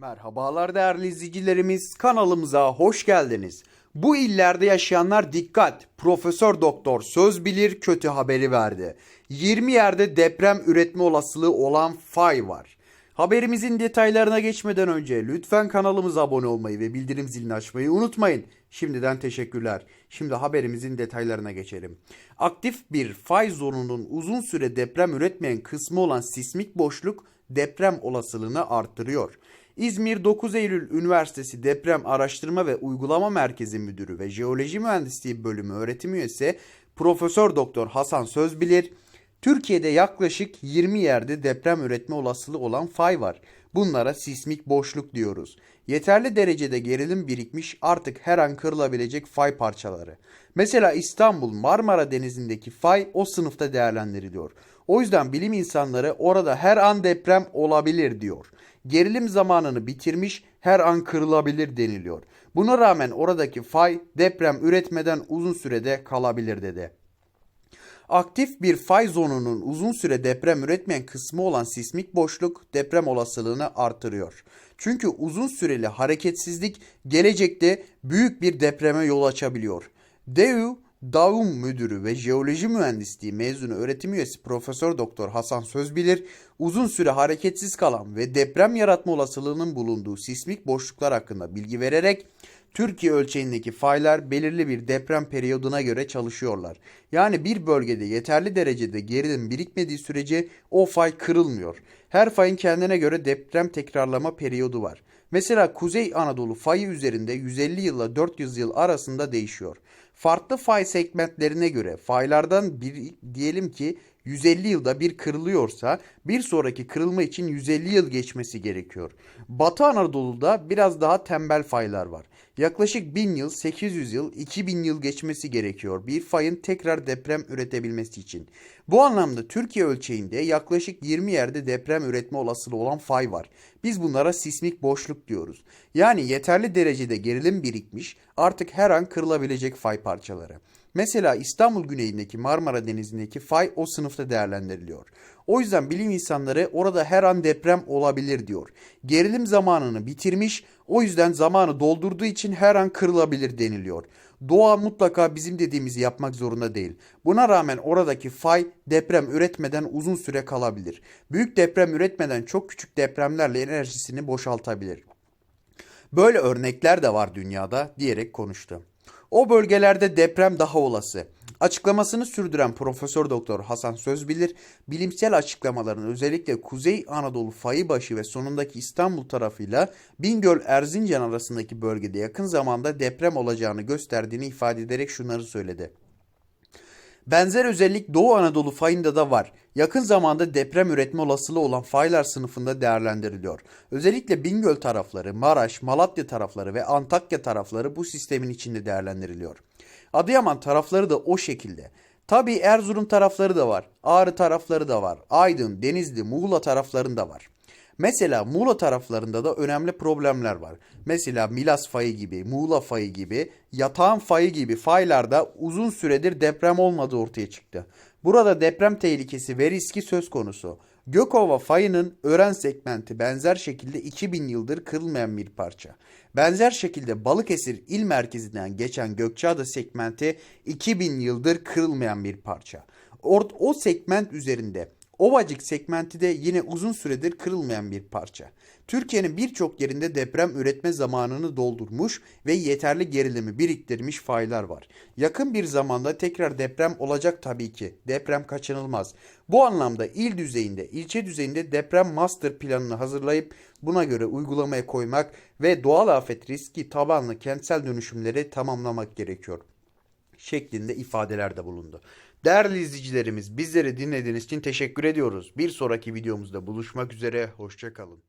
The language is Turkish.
Merhabalar değerli izleyicilerimiz. Kanalımıza hoş geldiniz. Bu illerde yaşayanlar dikkat. Profesör Doktor söz bilir kötü haberi verdi. 20 yerde deprem üretme olasılığı olan fay var. Haberimizin detaylarına geçmeden önce lütfen kanalımıza abone olmayı ve bildirim zilini açmayı unutmayın. Şimdiden teşekkürler. Şimdi haberimizin detaylarına geçelim. Aktif bir fay zonunun uzun süre deprem üretmeyen kısmı olan sismik boşluk deprem olasılığını arttırıyor. İzmir 9 Eylül Üniversitesi Deprem Araştırma ve Uygulama Merkezi Müdürü ve Jeoloji Mühendisliği Bölümü öğretim üyesi Profesör Doktor Hasan Sözbilir, Türkiye'de yaklaşık 20 yerde deprem üretme olasılığı olan fay var. Bunlara sismik boşluk diyoruz. Yeterli derecede gerilim birikmiş artık her an kırılabilecek fay parçaları. Mesela İstanbul Marmara Denizi'ndeki fay o sınıfta değerlendiriliyor. O yüzden bilim insanları orada her an deprem olabilir diyor. Gerilim zamanını bitirmiş her an kırılabilir deniliyor. Buna rağmen oradaki fay deprem üretmeden uzun sürede kalabilir dedi. Aktif bir fay zonunun uzun süre deprem üretmeyen kısmı olan sismik boşluk deprem olasılığını artırıyor. Çünkü uzun süreli hareketsizlik gelecekte büyük bir depreme yol açabiliyor. DEU Davum Müdürü ve Jeoloji Mühendisliği mezunu öğretim üyesi Profesör Doktor Hasan Sözbilir, uzun süre hareketsiz kalan ve deprem yaratma olasılığının bulunduğu sismik boşluklar hakkında bilgi vererek Türkiye ölçeğindeki faylar belirli bir deprem periyoduna göre çalışıyorlar. Yani bir bölgede yeterli derecede gerilim birikmediği sürece o fay kırılmıyor. Her fayın kendine göre deprem tekrarlama periyodu var. Mesela Kuzey Anadolu fayı üzerinde 150 yılla 400 yıl arasında değişiyor. Farklı fay segmentlerine göre faylardan bir diyelim ki 150 yılda bir kırılıyorsa bir sonraki kırılma için 150 yıl geçmesi gerekiyor. Batı Anadolu'da biraz daha tembel faylar var. Yaklaşık 1000 yıl, 800 yıl, 2000 yıl geçmesi gerekiyor bir fayın tekrar deprem üretebilmesi için. Bu anlamda Türkiye ölçeğinde yaklaşık 20 yerde deprem üretme olasılığı olan fay var. Biz bunlara sismik boşluk diyoruz. Yani yeterli derecede gerilim birikmiş, artık her an kırılabilecek fay parçaları. Mesela İstanbul güneyindeki Marmara Denizi'ndeki fay o sınıfta değerlendiriliyor. O yüzden bilim insanları orada her an deprem olabilir diyor. Gerilim zamanını bitirmiş, o yüzden zamanı doldurduğu için her an kırılabilir deniliyor. Doğa mutlaka bizim dediğimizi yapmak zorunda değil. Buna rağmen oradaki fay deprem üretmeden uzun süre kalabilir. Büyük deprem üretmeden çok küçük depremlerle enerjisini boşaltabilir. Böyle örnekler de var dünyada diyerek konuştu. O bölgelerde deprem daha olası. Açıklamasını sürdüren Profesör Doktor Hasan Sözbilir, bilimsel açıklamaların özellikle Kuzey Anadolu fayı başı ve sonundaki İstanbul tarafıyla Bingöl Erzincan arasındaki bölgede yakın zamanda deprem olacağını gösterdiğini ifade ederek şunları söyledi. Benzer özellik Doğu Anadolu fayında da var. Yakın zamanda deprem üretme olasılığı olan faylar sınıfında değerlendiriliyor. Özellikle Bingöl tarafları, Maraş, Malatya tarafları ve Antakya tarafları bu sistemin içinde değerlendiriliyor. Adıyaman tarafları da o şekilde. Tabii Erzurum tarafları da var. Ağrı tarafları da var. Aydın, Denizli, Muğla taraflarında var. Mesela Muğla taraflarında da önemli problemler var. Mesela Milas fayı gibi, Muğla fayı gibi, Yatağan fayı gibi faylarda uzun süredir deprem olmadığı ortaya çıktı. Burada deprem tehlikesi ve riski söz konusu. Gökova fayının ören segmenti benzer şekilde 2000 yıldır kırılmayan bir parça. Benzer şekilde Balıkesir il merkezinden geçen Gökçeada segmenti 2000 yıldır kırılmayan bir parça. Ort o segment üzerinde Ovacık segmenti de yine uzun süredir kırılmayan bir parça. Türkiye'nin birçok yerinde deprem üretme zamanını doldurmuş ve yeterli gerilimi biriktirmiş faylar var. Yakın bir zamanda tekrar deprem olacak tabii ki. Deprem kaçınılmaz. Bu anlamda il düzeyinde, ilçe düzeyinde deprem master planını hazırlayıp buna göre uygulamaya koymak ve doğal afet riski tabanlı kentsel dönüşümleri tamamlamak gerekiyor şeklinde ifadelerde bulundu. Değerli izleyicilerimiz bizleri dinlediğiniz için teşekkür ediyoruz. Bir sonraki videomuzda buluşmak üzere. Hoşçakalın.